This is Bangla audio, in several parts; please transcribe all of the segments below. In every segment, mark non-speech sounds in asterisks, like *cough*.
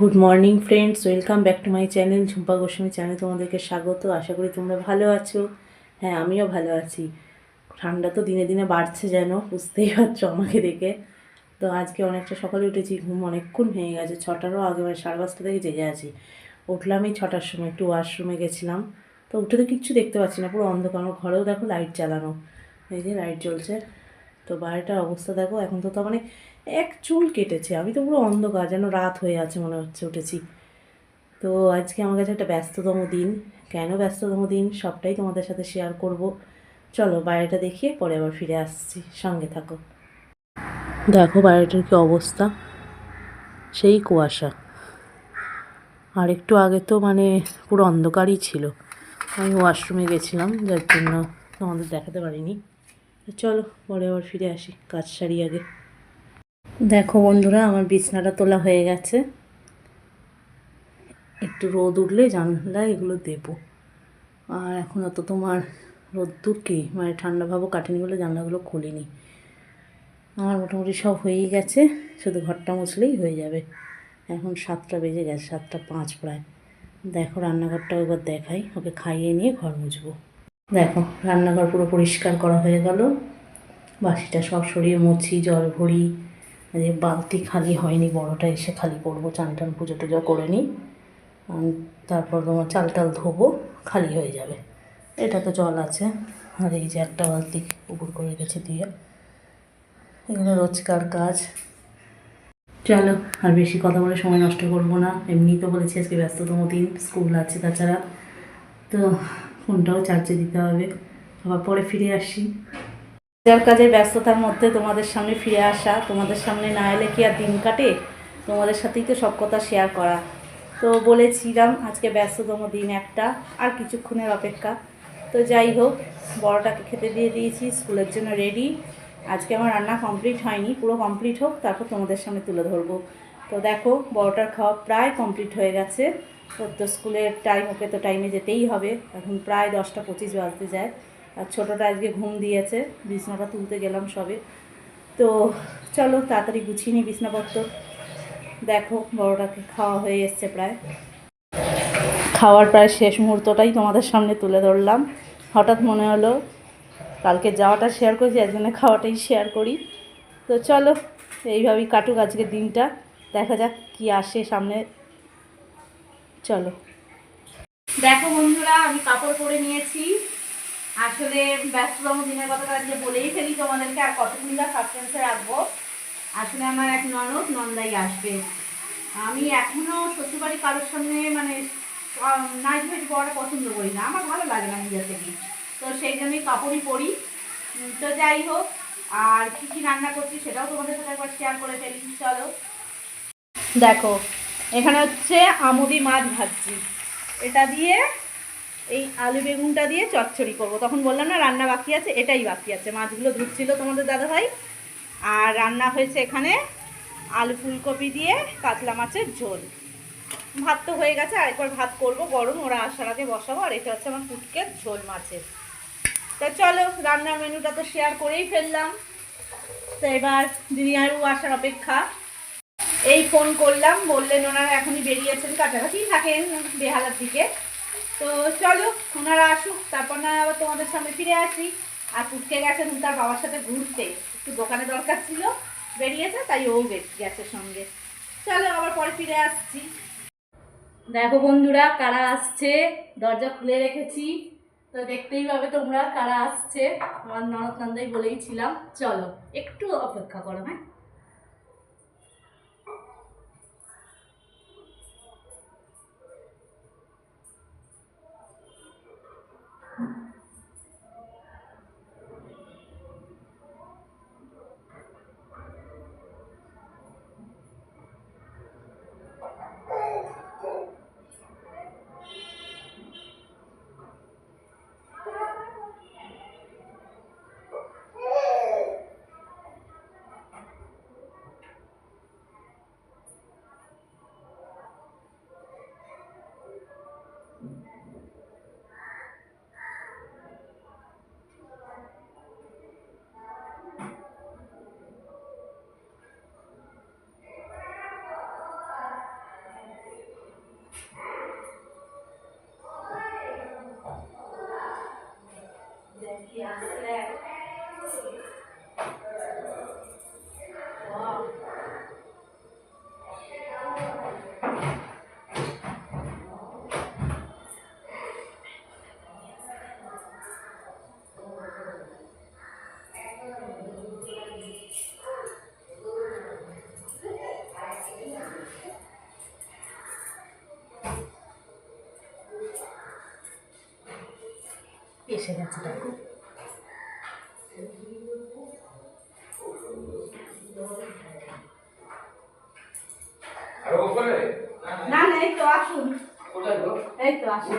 Good morning friends welcome back to my channel Jhumpa Goswami channel তোমাদেরকে স্বাগত। আশা করি তোমরা ভালো আছো। হ্যাঁ আমিও ভালো আছি। ঠান্ডা তো দিনে দিনে বাড়ছে যেন, বুঝতেই পারছ আমাকে দেখে। তো আজকে অনেকটা সকালে উঠেছি, ঘুম অনেকক্ষণ হয়ে গেছে। ছটারও আগে মানে সাড়ে পাঁচটা থেকে জেগে আছি। উঠলামই ছটার সময়, একটু ওয়াশরুমে গেছিলাম। তো উঠে তো কিচ্ছু দেখতে পাচ্ছি না, পুরো অন্ধকার। ঘরেও দেখো লাইট চালানো এই যে লাইট জ্বলছে। তো বাইরেটার অবস্থা দেখো, এখন তো তো মানে এক চুল কেটেছে, আমি তো পুরো অন্ধকার, যেন রাত হয়ে আছে মনে হচ্ছে, উঠেছি। তো আজকে আমার কাছে একটা ব্যস্ততম দিন। কেন ব্যস্ততম দিন? সবটাই তোমাদের সাথে শেয়ার করব। চলো বাইরেটা দেখিয়ে পরে আবার ফিরে আসছি। সঙ্গে থাকো। দেখো বাইরেটার কি অবস্থা। সেই কুয়াশা। আর একটু আগে তো মানে পুরো অন্ধকারই ছিল। আমি ওয়াশরুমে গেছিলাম, যার জন্য তোমাদের দেখাতে পারিনি। চলো, পরে আবার ফিরে আসি। কাজ সারি আগে। দেখো বন্ধুরা, আমার বিছনাটা তোলা হয়ে গেছে। একটু রোদ উঠলে জানলায় এগুলো দেবো। আর এখন অত তোমার রোদ্দুর কি? মানে ঠান্ডা ভাবও কাটেনি বলে জানলাগুলো খুলিনি। আমার মোটামুটি সব হয়েই গেছে, শুধু ঘরটা মুছলেই হয়ে যাবে। এখন সাতটা বেজে গেছে, সাতটা পাঁচ প্রায়। দেখো রান্নাঘরটাও এবার দেখাই, ওকে খাইয়ে নিয়ে ঘর মুছবো। দেখো রান্নাঘর পুরো পরিষ্কার করা হয়ে গেল। বাসিটা সব সরিয়ে মুছি, জল ভরি। যে বালতি খালি হয়নি, বড়টা এসে খালি করব, চান টান পুজো টুজো করে নিই। তারপর তোমার চাল টাল ধোবো, খালি হয়ে যাবে। এটা তো জল আছে। আর এই যে একটা বালতি উপর করে রেখেছি দিয়ে। এগুলো রোজকার কাজ। চলো, আর বেশি কথা বলে সময় নষ্ট করব না। এমনি তো বলেছি আজকে ব্যস্ততম দিন, স্কুল আছে তাছাড়া। তো ফোনটাও চার্জে দিতে হবে। আবার পরে ফিরে আসি। যার কাজের ব্যস্ততার মধ্যে তোমাদের সামনে ফিরে আসা, তোমাদের সামনে না এলে কি আর দিন কাটে? তোমাদের সাথেই তো সব কথা শেয়ার করা। তো বলেছিলাম আজকে ব্যস্ততম দিন একটা, আর কিছুক্ষণের অপেক্ষা। তো যাই হোক, বড়টাকে খেতে দিয়ে দিয়েছি, স্কুলের জন্য রেডি আজকে আমার রান্না কমপ্লিট হয়নি, পুরো কমপ্লিট হোক, তারপর তোমাদের সামনে তুলে ধরবো। তো দেখো, বড়টার খাওয়া প্রায় কমপ্লিট হয়ে গেছে। তো স্কুলের টাইম ওকে তো টাইমে যেতেই হবে। এখন প্রায় দশটা পঁচিশ বাজতে যায়। আর ছোটোটা আজকে ঘুম দিয়েছে, বিছনাটা তুলতে গেলাম সবে। তো চলো তাড়াতাড়ি গুছিয়ে নিই বিছনাপত্র। দেখো বড়টাকে খাওয়া হয়ে এসছে প্রায়। খাওয়ার প্রায় শেষ মুহূর্তটাই তোমাদের সামনে তুলে ধরলাম। হঠাৎ মনে হলো কালকে যাওয়াটা শেয়ার করেছি একজনে খাওয়াটাই শেয়ার করি। তো চলো, এইভাবেই কাটুক আজকের দিনটা। দেখা যাক কি আসে সামনে। চলো। দেখো বন্ধুরা, আমি কাপড় পরে নিয়েছি। আসলে ব্যস্ততম দিনের কথাটা আজকে বলেই ফেলি তোমাদেরকে, আর কতক্ষণ বা সাসপেন্সে রাখব? আসলে আমার এক ননদ নন্দাই আসবে। আমি এখনও শ্বশুরবাড়ি কারোর সামনে মানে নাইট ফাইট পরাটা পছন্দ করি না। আমার ভালো লাগে না নিজের থেকে। তো সেই জন্যই কাপড়ই পরি। তো যাই হোক, আর কী কী রান্না করছি সেটাও তোমাদের সাথে একবার শেয়ার করে ফেলি, চলো। দেখো, এখানে হচ্ছে আমুদি মাছ ভাজছি। এটা দিয়ে এই আলু বেগুনটা দিয়ে চচ্চড়ি করব। তখন বললাম, না, রান্না বাকি আছে, এটাই বাকি আছে। মাছগুলো ধুচ্ছিল তোমাদের দাদাভাই। আর রান্না হয়েছে এখানে আলু ফুলকপি দিয়ে কাতলা মাছের ঝোল। ভাত তো হয়ে গেছে, আরেকবার ভাত করব গরম। ওরা আসার আগে বসাবো, আর এটা হচ্ছে আমার পুটকের ঝোল মাছের। তো চলো, রান্নার মেনুটা তো শেয়ার করেই ফেললাম। তো এবার দিদিয়ারু আসার অপেক্ষা, এই ফোন করলাম। বললেন, ওনারা এখনই বেরিয়েছেন কাছাকাছি থাকেন বেহালার দিকে। তো চলো, ওনারা আসুক, তারপর না আবার তোমাদের সামনে ফিরে আসি। আর পুটকে গেছেন তার বাবার সাথে ঘুরতে। একটু দোকানে দরকার ছিল, বেরিয়েছে, তাই ও গেছে সঙ্গে। চলো, আবার পরে ফিরে আসছি। দেখো বন্ধুরা, কারা আসছে? দরজা খুলে রেখেছি। তো দেখতেই পাবে তোমরা কারা আসছে। আমার ননদ নন্দাই বলেই ছিলাম। চলো, একটু অপেক্ষা করো হ্যাঁ? এসে গেছে দেখো না না এই তো আসুন। এই তো আসুন।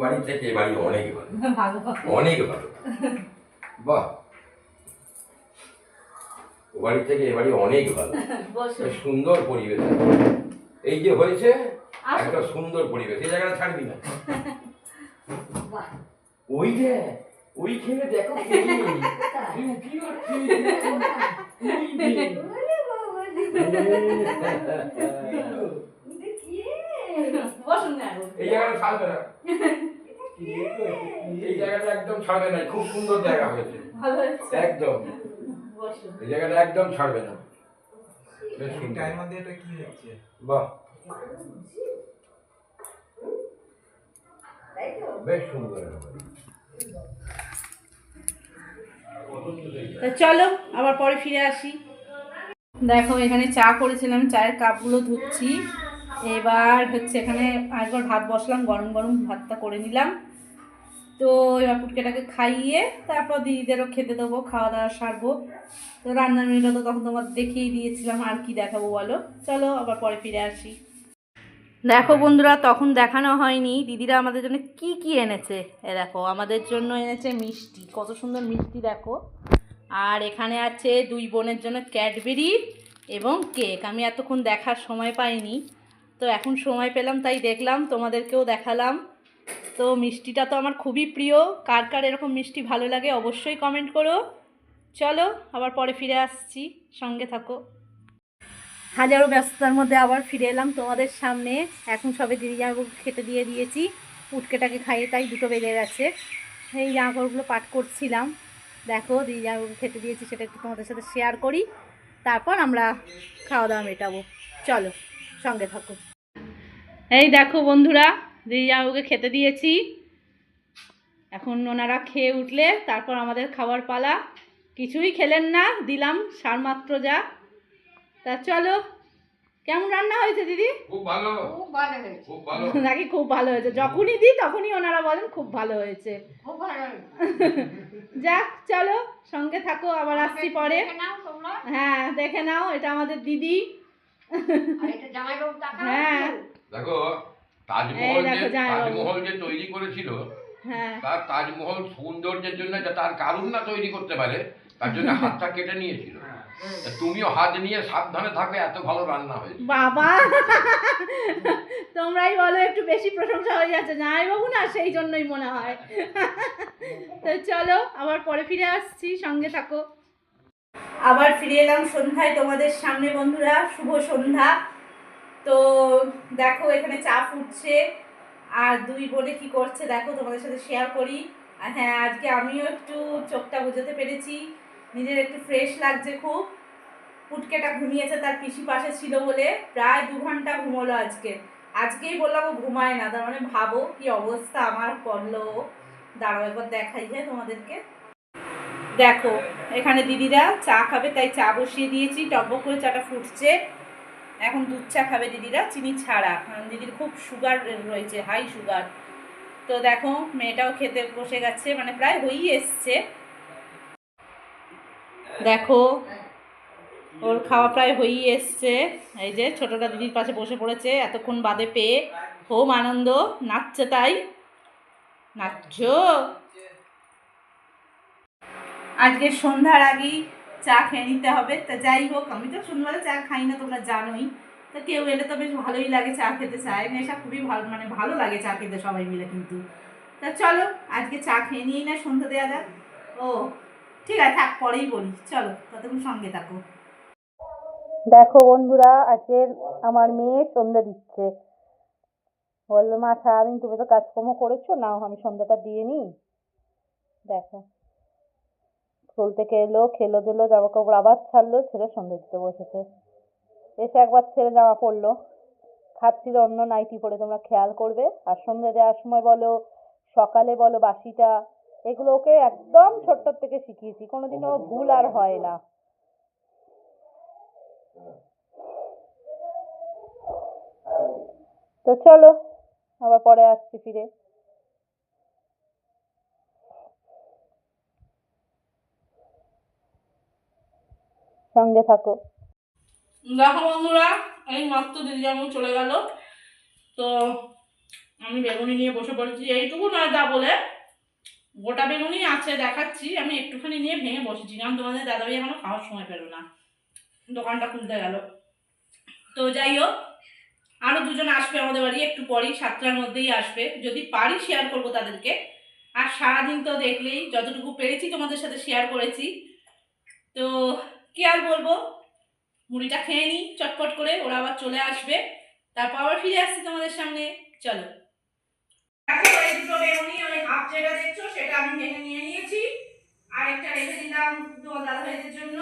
বাড়ি থেকে বাড়ি অনেক ভালো। অনেক ভালো। বাহ। ও বাড়ি থেকে এ বাড়ি অনেক ভালো। সুন্দর পরিবেশ। এই যে হয়েছে। একটা সুন্দর পরিবেশ। এই জায়গাটা ছাড়বি না। *laughs* ওই যে ওইখানে দেখো *laughs* *laughs* *laughs* কে? এই জায়গাটা ছাড়বে না। এই জায়গাটা একদম ছাড়বে না খুব সুন্দর জায়গা হয়েছে। একদম। এই জায়গাটা একদম ছাড়বে না। বেশ সুন্দর। বাহ। বেশ সুন্দর চলো, আবার পরে ফিরে আসি। দেখো, এখানে চা করেছিলাম, চায়ের কাপগুলো ধুচ্ছি। এবার হচ্ছে এখানে একবার ভাত বসলাম, গরম গরম ভাতটা করে নিলাম। তো এবার পুটকেটাকে খাইয়ে তারপর দিদিদেরও খেতে দেবো, খাওয়া দাওয়া সারবো। তো রান্নার মেয়েটা তো তখন তোমার দেখিয়ে দিয়েছিলাম, আর কি দেখাবো বলো? চলো, আবার পরে ফিরে আসি। দেখো বন্ধুরা তখন দেখানো হয়নি। দিদিরা আমাদের জন্য কি কি এনেছে? এ দেখো আমাদের জন্য এনেছে মিষ্টি। কত সুন্দর মিষ্টি দেখো। আর এখানে আছে দুই বোনের জন্য ক্যাডবেরি এবং কেক। আমি এতক্ষণ দেখার সময় পাইনি। তো এখন সময় পেলাম তাই দেখলাম তোমাদেরকেও দেখালাম। তো মিষ্টিটা তো আমার খুবই প্রিয়। কার কার এরকম মিষ্টি ভালো লাগে অবশ্যই কমেন্ট করো। চলো আবার পরে ফিরে আসছি। সঙ্গে থাকো। হাজারো ব্যস্ততার মধ্যে আবার ফিরে এলাম তোমাদের সামনে। এখন সবে দিদি জামাগুলো খেতে দিয়ে দিয়েছি। উটকেটাকে খাইয়ে তাই দুটো বেজে গেছে। এই জামাকাপড়গুলো পাট করছিলাম। দেখো দিদি জামাগুলো খেতে দিয়েছি সেটা একটু তোমাদের সাথে শেয়ার করি। তারপর আমরা খাওয়া দাওয়া মেটাবো। চলো, সঙ্গে থাকো। এই দেখো বন্ধুরা দিদি জামাগুলোকে খেতে দিয়েছি। এখন ওনারা খেয়ে উঠলে তারপর আমাদের খাবার পালা। কিছুই খেলেন না, দিলাম সার মাত্র যা। তা চলো কেমন রান্না হয়েছে দিদি? খুব ভালো। খুব ভালো নাকি খুব ভালো হয়েছে? যখনই দিই তখনই ওনারা বলেন খুব ভালো হয়েছে। যাক চলো সঙ্গে থাকো আবার আসছি পরে। হ্যাঁ দেখে নাও এটা আমাদের দিদি। হ্যাঁ। দেখো তাজমহল যে। তাজমহল যে তৈরি করেছিল হ্যাঁ। তার তাজমহল সৌন্দর্যের জন্য যে তার কারুন না তৈরি করতে পারে তার জন্য *laughs* হাতটা কেটে নিয়েছিল। তুমিও হাত নিয়ে সাবধানে থাকবে এত ভালো রান্না হয়েছে বাবা! তোমরাই বলো একটু বেশি প্রশংসা হয়ে যাচ্ছে। জামাইবাবু না সেই জন্যই মনে হয়। তো চলো আবার পরে ফিরে আসছি সঙ্গে থাকো। আবার ফিরে এলাম সন্ধ্যায় তোমাদের সামনে বন্ধুরা। শুভ সন্ধ্যা। তো দেখো এখানে চা ফুটছে। আর দুই বোনে কি করছে দেখো তোমাদের সাথে শেয়ার করি। আর হ্যাঁ আজকে আমিও একটু চোখটা বুঝাতে পেরেছি। নিজের একটু ফ্রেশ লাগছে খুব। পুটকেটা ঘুমিয়েছে, তার পিসি পাশে ছিল বলে প্রায় দু ঘণ্টা ঘুমোলো আজকে। আজকেই বললাম ও ঘুমায় না, তার মানে ভাবো কি অবস্থা আমার করল। দাঁড়াও, একবার দেখাই হ্যাঁ তোমাদেরকে। দেখো, এখানে দিদিরা চা খাবে, তাই চা বসিয়ে দিয়েছি টকবক করে চাটা ফুটছে। এখন দুধ চা খাবে দিদিরা, চিনি ছাড়া। কারণ দিদির খুব সুগার রয়েছে হাই সুগার তো দেখো, মেয়েটাও খেতে বসে গেছে মানে প্রায় হয়েই এসছে। দেখো, ওর খাওয়া প্রায় হয়েই এসছে। এই যে ছোটটা দিদির পাশে বসে পড়েছে, এতক্ষণ বাদে পেয়ে হোম আনন্দ, নাচছে তাই। নাচছো? আজকে সন্ধ্যার আগেই চা খেয়ে নিতে হবে। তা যাই হোক, আমি তো সন্ধ্যাবেলা চা খাই না, তোমরা জানোই। তো কেউ এলে তো বেশ ভালোই লাগে চা খেতে। চায় নেশা খুবই ভালো মানে ভালো লাগে চা খেতে সবাই মিলে কিন্তু। তা চলো, আজকে চা খেয়ে নিয়েই না সন্ধ্যা দেওয়া যাক। ও ঠিক আছে পরেই বলি। চলো, ততক্ষণ সঙ্গে থাকো। দেখো বন্ধুরা, আজকে আমার মেয়ে সন্ধ্যা দিচ্ছে। বলল, মা, সারাদিন তুমি তো কাজকর্ম করেছ, নাও আমি সন্ধ্যাটা দিয়ে নিই। দেখো, স্কুল থেকে এলো, খেলো দিলো জামা কাপড় আবার ছাড়লো, ছেলে সন্ধ্যা দিতে বসেছে। এসে একবার ছেলে জামা পরলো খাচ্ছিল অন্য নাইটি পরে তোমরা খেয়াল করবে। আর সন্ধ্যে দেওয়ার সময় বলো, সকালে বলো বাসিটা এগুলো ওকে একদম ছোট্ট থেকে শিখিয়েছি কোনোদিনও ভুল আর হয় না। তো চলো আবার পরে আসছি ফিরে। সঙ্গে থাকো। দেখো বন্ধুরা এই মাত্র দিদি যেমন চলে গেল তো আমি বেগুনি নিয়ে বসে পড়েছি এইটুকু না দা বলে। গোটা বেগুনি আছে, দেখাচ্ছি। আমি একটুখানি নিয়ে ভেঙে বসেছি। কারণ তোমাদের দাদা দাদাভাই এখনও খাওয়ার সময় পেল না। দোকানটা খুলতে গেল। তো যাই হোক আরও দুজন আসবে আমাদের বাড়ি, একটু পরেই, সাতটার মধ্যেই আসবে। যদি পারি শেয়ার করব তাদেরকে। আর সারাদিন তো দেখলেই, যতটুকু পেরেছি তোমাদের সাথে শেয়ার করেছি। তো কি আর বলব? মুড়িটা খেয়ে নিই, চটপট করে, ওরা আবার চলে আসবে। তারপর আবার ফিরে আসছি তোমাদের সামনে। চলো দেখো এই দুটো বেগুনি ওই হাফ যেটা দেখছ, সেটা আমি ভেঙে নিয়ে নিয়েছি। আর একটা রেখে দিলাম তোমার দাদা ভাইদের জন্য।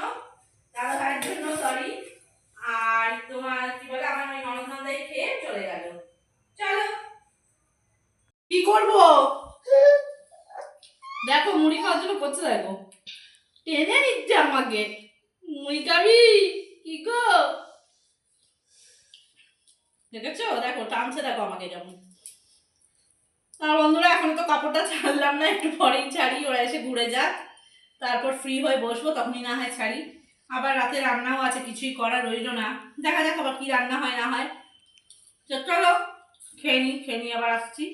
দাদা ভাইয়ের জন্য সরি আর তোমার, কি বলে, আমার ওই খেয়ে চলে গেল। চলো। কি করব? দেখো, মুড়ি খাওয়ার জন্য করছে, দেখো। টেনে নিচ্ছে আমাকে। মুড়ি খাবি? কি গো? দেখেছ? দেখো, টানছে, দেখো আমাকে যেমন আর বন্ধুরা, এখন তো কাপড়টা ছাড়লাম না, একটু পরেই ছাড়ি, ওরা এসে ঘুরে যাক। তারপর ফ্রি হয়ে বসবো, তখনই না হয় ছাড়ি। আবার রাতে রান্নাও আছে, কিছুই করা রইল না। দেখা যাক আবার কি রান্না হয়, না হয়। চলো, খেয়ে নিই খেয়ে নিই আবার আসছি।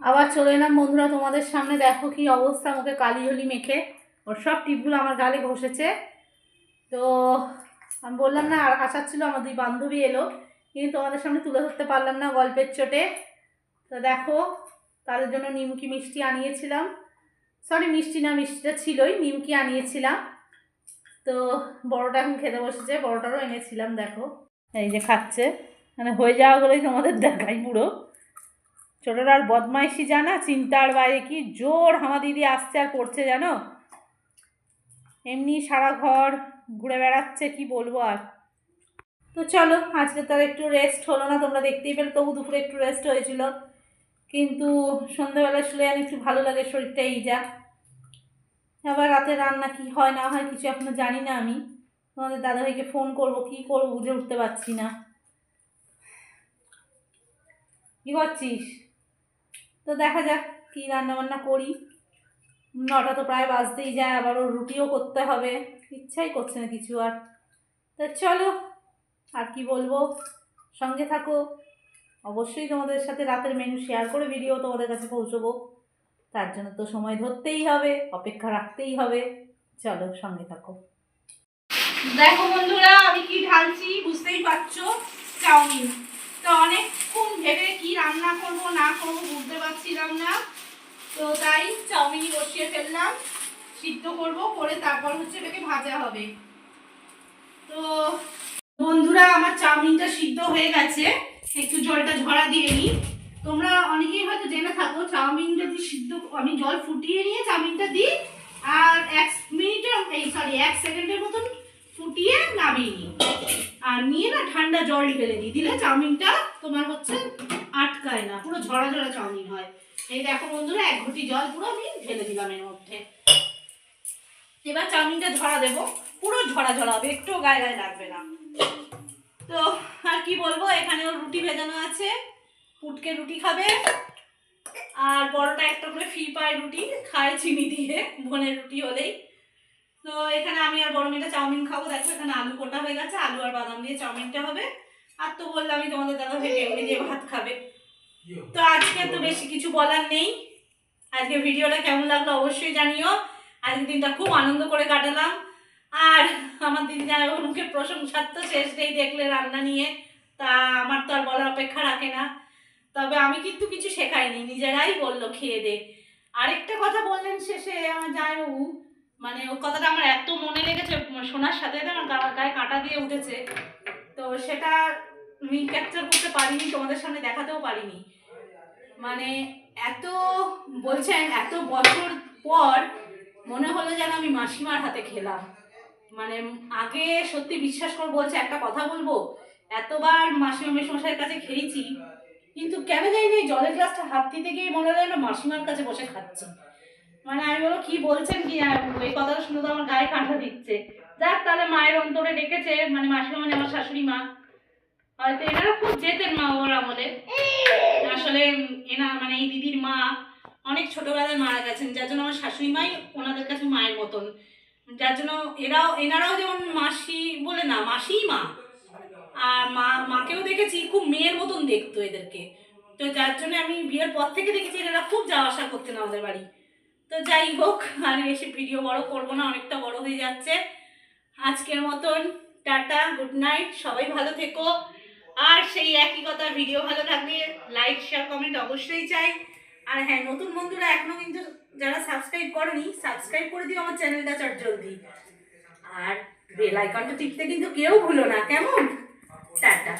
আবার চলে এলাম বন্ধুরা, তোমাদের সামনে দেখো কি অবস্থা মুখে কালি হলি মেখে। ওর সব টিপগুলো আমার গালে ঘষেছে। তো আমি বললাম না, আর আসার ছিল আমার দুই বান্ধবী এলো, কিন্তু তোমাদের সামনে তুলে ধরতে পারলাম না গল্পের চোটে। তো দেখো, তাদের জন্য নিমকি মিষ্টি আনিয়েছিলাম। সরি মিষ্টি না, মিষ্টিটা ছিলই, নিমকি আনিয়েছিলাম। তো বড়টা এখন খেতে বসেছে, বড়টারও এনেছিলাম, দেখো। এই যে খাচ্ছে। মানে হয়ে যাওয়াগুলোই তোমাদের দেখাই পুরো। ছোটরা আর বদমাইশি জানা চিন্তার বাইরে কি জোর হামা দিদি আসছে আর পড়ছে জানো? এমনি সারা ঘর ঘুরে বেড়াচ্ছে, কি বলব আর। তো চলো, আজকে তো আর একটু রেস্ট হলো না, তোমরা দেখতেই পেলে, তবু দুপুরে একটু রেস্ট হয়েছিল। কিন্তু সন্ধ্যেবেলা শুলে আমি একটু ভালো লাগে শরীরটা এই যা। আবার রাতে রান্না কি হয়, না হয় কিছু এখনও জানি না আমি। তোমাদের দাদাভাইকে ফোন করব, কি করব বুঝে উঠতে পারছি না। কি করছিস? তো দেখা যাক কী রান্না বান্না করি। নটা তো প্রায় বাজতেই যায়, আবার ওর রুটিও করতে হবে। ইচ্ছাই করছে না কিছু আর। তা চলো, আর কি বলব? সঙ্গে থাকো। অবশ্যই তোমাদের সাথে রাতের মেনু শেয়ার করে ভিডিও তোমাদের কাছে পৌঁছবো। তার জন্য তো সময় ধরতেই হবে, অপেক্ষা রাখতেই হবে। চলো সঙ্গে থাকো। দেখো বন্ধুরা, আমি কি ঢালছি বুঝতেই পারছ? চাউমিন। তো অনেকক্ষণ ভেবে কি রান্না করব, না করব বুঝতে পারছিলাম না। তো তাই চাউমিনই বসিয়ে ফেললাম, সিদ্ধ করব, করে তারপর হচ্ছে এটাকে ভাজা হবে। তো বন্ধুরা, আমার চাউমিনটা সিদ্ধ হয়ে গেছে। একটু জলটা ঝরা দিয়ে নিই। তোমরা অনেকেই হয়তো জেনে থাকো, চাউমিন যদি সিদ্ধ, আমি জল ফুটিয়ে নিয়ে চাউমিনটা দিই, আর এক মিনিটের, এই সরি এক সেকেন্ডের মতন ফুটিয়ে নামিয়ে নিই। আর নিয়ে না ঠান্ডা জল ঢেলে দিই, দিলে চাউমিনটা তোমার হচ্ছে আটকায় না, পুরো ঝরা ঝরা চাউমিন হয়। এই দেখো বন্ধুরা, এক ঘটি জল পুরো আমি ঢেলে দিলাম এর মধ্যে। এবার চাউমিনটা ঝরা দেবো, পুরো ঝরা ঝরা হবে, একটু গায়ে গায়ে লাগবে না। কি বলব? এখানেও রুটি ভেজানো আছে। পুটকে রুটি খাবে। আর বড়টা একটা করে ফি পায় রুটি, খায় চিনি দিয়ে বোনের রুটি হলেই। তো এখানে আমি আর বড় মেয়েটা চাউমিন খাব। দেখো এখানে আলু কোটা হয়ে গেছে, আলু আর বাদাম দিয়ে চাউমিনটা হবে। আর তো বললাম আমি তোমাদের দাদা বেগুনি দিয়ে ভাত খাবে। তো আজকে তো বেশি কিছু বলার নেই। আজকে ভিডিওটা কেমন লাগল অবশ্যই জানিও। আজকের দিনটা খুব আনন্দ করে কাটালাম। আর আমার দিদি জানাই মুখে প্রশংসার তো শেষ নেই দেখলে রান্না নিয়ে। তা আমার তো আর বলার অপেক্ষা রাখে না। তবে আমি কিন্তু কিছু শেখাইনি, নিজেরাই বলল খেয়ে দে। আরেকটা কথা বললেন শেষে আমার জামাইবাবু মানে ও কথাটা আমার এত মনে লেগেছে শোনার সাথে সাথে আমার গায়ে কাঁটা দিয়ে উঠেছে। তো সেটা আমি ক্যাপচার করতে পারিনি, তোমাদের সামনে দেখাতেও পারিনি। মানে এত, বলছেন এত বছর পর মনে হলো যেন আমি মাসিমার হাতে খেলাম। মানে আগে সত্যি বিশ্বাস করে, বলছে একটা কথা বলব? এতবার মাসিমা মেসমশাইয়ের কাছে খেয়েছি, কিন্তু কেন জানি না জলের গ্লাসটা হাত দিতে গিয়ে মনে হয় না মাসিমার কাছে বসে খাচ্ছি। মানে আমি বলো কি বলছেন কি এই কথাটা শুনে তো আমার গায়ে কাঁটা দিচ্ছে। যাক, তাহলে মায়ের অন্তরে ডেকেছে মানে মাসিমা মানে আমার শাশুড়ি মা। হয়তো এনারা খুব যেতেন মা ওর আমলে। আসলে এনা মানে এই দিদির মা অনেক ছোটবেলায় মারা গেছেন, যার জন্য আমার শাশুড়ি মাই ওনাদের কাছে মায়ের মতন। যার জন্য এরাও, এনারাও যেমন মাসি বলে না, মাসিই মা। আর মা, মাকেও দেখেছি, খুব মেয়ের মতন দেখতো এদেরকে। তো যার জন্য আমি বিয়ের পর থেকে দেখেছি এরা খুব যাওয়া আসা করতেন আমাদের বাড়ি। তো যাই হোক, আর বেশি ভিডিও বড় করব না, অনেকটা বড় হয়ে যাচ্ছে। আজকের মতন, টাটা গুড নাইট সবাই ভালো থেকো। আর সেই একই কথা, ভিডিও ভালো থাকলে লাইক শেয়ার কমেন্ট অবশ্যই চাই। আর হ্যাঁ নতুন বন্ধুরা এখনও কিন্তু যারা সাবস্ক্রাইব করেনি সাবস্ক্রাইব করে দিও আমার চ্যানেলটা চট জলদি। আর বেল আইকনটা টিপতে কিন্তু কেউ ভুলো না, কেমন? টাটা